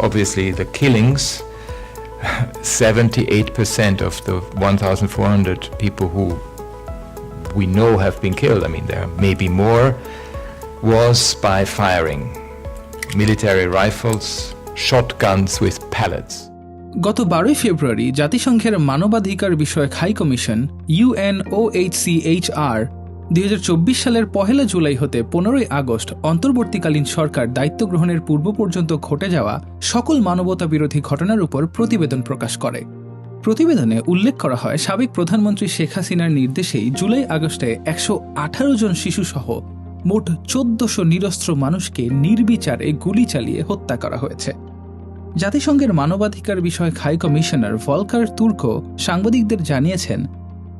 obviously the killings. 78% of the 1,400 people who we know have been killed, I mean, there may be more, was by firing military rifles, shotguns with pellets. গত বারোই ফেব্রুয়ারি জাতিসংঘের মানবাধিকার বিষয়ক high commission ইউএনওএইচসিএইচআর দুই হাজার চব্বিশ সালের পহেলা জুলাই হতে পনেরোই আগস্ট অন্তর্বর্তীকালীন সরকার দায়িত্ব গ্রহণের পূর্ব পর্যন্ত ঘটে যাওয়া সকল মানবতা বিরোধী ঘটনার উপর প্রতিবেদন প্রকাশ করে। প্রতিবেদনে উল্লেখ করা হয়, সাবেক প্রধানমন্ত্রী শেখ হাসিনার নির্দেশেই জুলাই আগস্টে একশো আঠারো জন শিশুসহ মোট চোদ্দশো নিরস্ত্র মানুষকে নির্বিচারে গুলি চালিয়ে হত্যা করা হয়েছে। জাতিসংঘের মানবাধিকার বিষয়ক হাই কমিশনার ভলকার তুর্ক সাংবাদিকদের জানিয়েছেন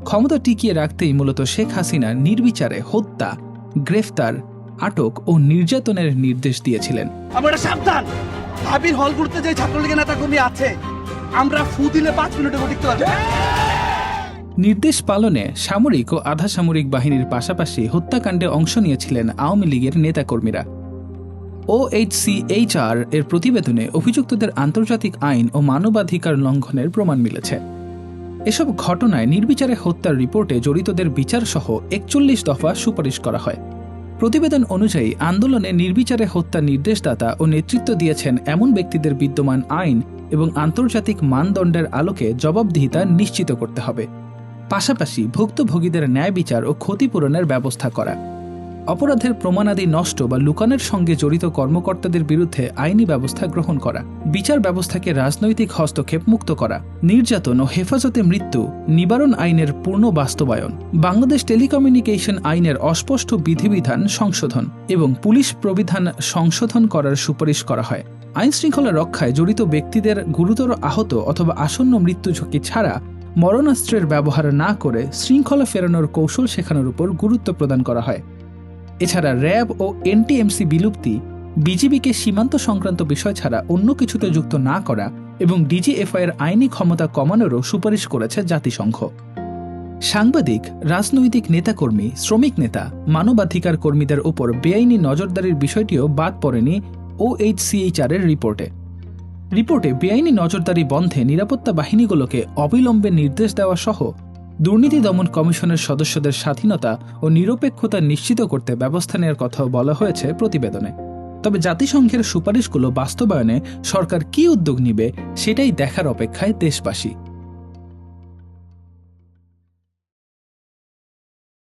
ক্ষমতা টিকিয়ে রাখতেই মূলত শেখ হাসিনা নির্বিচারে হত্যা গ্রেফতার আটক ও নির্যাতনের নির্দেশ দিয়েছিলেন। আমরা সাবধান! ভাবির হলগুলোতে যে ছাত্রলীগের আছে আমরা ফু দিলে পাঁচ মিনিটে পারব। নির্দেশ পালনে সামরিক ও আধা সামরিক বাহিনীর পাশাপাশি হত্যাকাণ্ডে অংশ নিয়েছিলেন আওয়ামী লীগের নেতাকর্মীরা। ওএইচসিএইচআর এর প্রতিবেদনে অভিযুক্তদের আন্তর্জাতিক আইন ও মানবাধিকার লঙ্ঘনের প্রমাণ মিলেছে। এসব ঘটনায় নির্বিচারে হত্যার রিপোর্টে জড়িতদের বিচার সহ একচল্লিশ দফা সুপারিশ করা হয়। প্রতিবেদন অনুযায়ী আন্দোলনে নির্বিচারে হত্যার নির্দেশদাতা ও নেতৃত্ব দিয়েছেন এমন ব্যক্তিদের বিদ্যমান আইন এবং আন্তর্জাতিক মানদণ্ডের আলোকে জবাবদিহিতা নিশ্চিত করতে হবে। পাশাপাশি ভুক্তভোগীদের ন্যায় বিচার ও ক্ষতিপূরণের ব্যবস্থা করা। অপরাধের প্রমাণাদি নষ্ট বা লুকানের সঙ্গে জড়িত কর্মকর্তাদের বিরুদ্ধে আইনি ব্যবস্থা গ্রহণ করা, বিচার ব্যবস্থাকে রাজনৈতিক হস্তক্ষেপ মুক্ত করা, নির্যাতন ও হেফাজতে মৃত্যু নিবারণ আইনের পূর্ণ বাস্তবায়ন, বাংলাদেশ টেলিকমিউনিকেশন আইনের অস্পষ্ট বিধিবিধান সংশোধন এবং পুলিশ প্রবিধান সংশোধন করার সুপারিশ করা হয়। আইন শৃঙ্খলা রক্ষায় জড়িত ব্যক্তিদের গুরুতর আহত অথবা আসন্ন মৃত্যু ঝুঁকি ছাড়া মরণাস্ত্রের ব্যবহার না করে শৃঙ্খলা ফেরানোর কৌশল শেখানোর উপর গুরুত্ব প্রদান করা হয়। এছাড়া র্যাব ও এনটিএমসি বিলুপ্তি বিজিবিকে সীমান্ত সংক্রান্ত বিষয় ছাড়া অন্য কিছুতে যুক্ত না করা এবং ডিজিএফআই এর আইনি ক্ষমতা কমানোরও সুপারিশ করেছে জাতিসংঘ। সাংবাদিক, রাজনৈতিক নেতাকর্মী, শ্রমিক নেতা, মানবাধিকার কর্মীদের ওপর বেআইনি নজরদারির বিষয়টিও বাদ পড়েনি ওএইচসিএইচআর এর রিপোর্টে। রিপোর্টে বেআইনি নজরদারি বন্ধে নিরাপত্তা বাহিনীগুলোকে অবিলম্বে নির্দেশ দেওয়া সহ দুর্নীতি দমন কমিশনের সদস্যদের স্বাধীনতা ও নিরপেক্ষতা নিশ্চিত করতে ব্যবস্থা নেওয়ার কথাও বলা হয়েছে প্রতিবেদনে। তবে জাতিসংঘের সুপারিশগুলো বাস্তবায়নে সরকার কি উদ্যোগ নিবে, সেটাই দেখার অপেক্ষায় দেশবাসী।